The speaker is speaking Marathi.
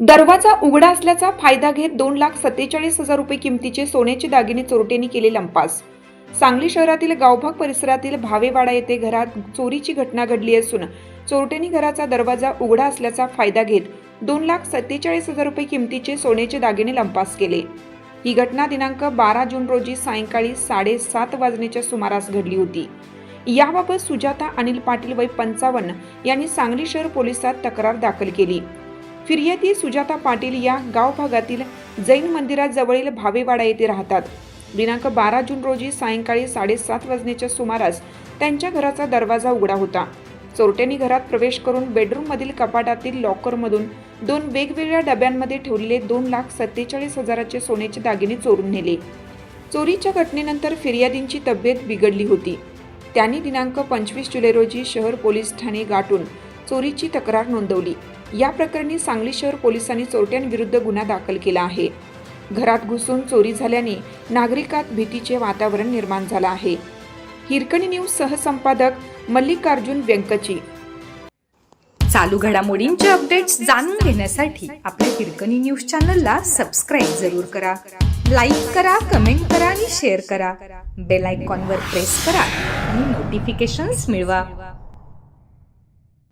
दरवाजा उघडा असल्याचा फायदा घेत दोन लाख सत्तेचाळीस हजार रुपये किमतीचे सोन्याचे दागिने चोरट्यांनी केले लंपास. सांगली शहरातील गावभाग परिसरातील भावेवाडा येथे घरात चोरीची घटना घडली असून चोरट्यांनी घराचा दरवाजा उघडा असल्याचा फायदा घेत दोन लाख सत्तेचाळीस हजार रुपये किमतीचे सोन्याचे दागिने लंपास केले. ही घटना दिनांक बारा जून रोजी सायंकाळी साडेसात वाजण्याच्या सुमारास घडली होती. याबाबत सुजाता अनिल पाटील वय पंचावन्न यांनी सांगली शहर पोलिसात तक्रार दाखल केली. फिर्यादी सुजाता पाटील या गाव भागातील जैन मंदिराजवळील भावेवाडा येथे राहतात. दिनांक बारा जून रोजी सायंकाळी साडेसात वाजण्याच्या सुमारास त्यांच्या घराचा दरवाजा उघडा होता. चोरट्यांनी घरात प्रवेश करून बेडरूममधील कपाटातील लॉकरमधून दोन वेगवेगळ्या डब्यांमध्ये ठेवलेले दोन लाख सत्तेचाळीस हजाराचे सोन्याचे दागिने चोरून नेले. चोरीच्या घटनेनंतर फिर्यादींची तब्येत बिघडली होती. त्यांनी दिनांक पंचवीस जुलै रोजी शहर पोलीस ठाणे गाठून चोरीची तक्रार नोंदवली. या प्रकरणी सांगली शहर पोलिसांनी चोरट्यांविरुद्ध गुन्हा दाखल केला आहे. घरात घुसून चोरी झाल्याने नागरिकात भीतीचे वातावरण निर्माण झालं आहे. हिरकणी न्यूज सहसंपादक मल्लिकार्जुन व्यंकची. चालू घडामोडींचे अपडेट्स जाणून घेण्यासाठी आपल्या हिरकणी न्यूज चॅनलला सबस्क्राईब जरूर करा. लाईक करा कमेंट करा आणि शेअर करा. बेल आयकॉनवर प्रेस करा आणि नोटिफिकेशन्स मिळवा.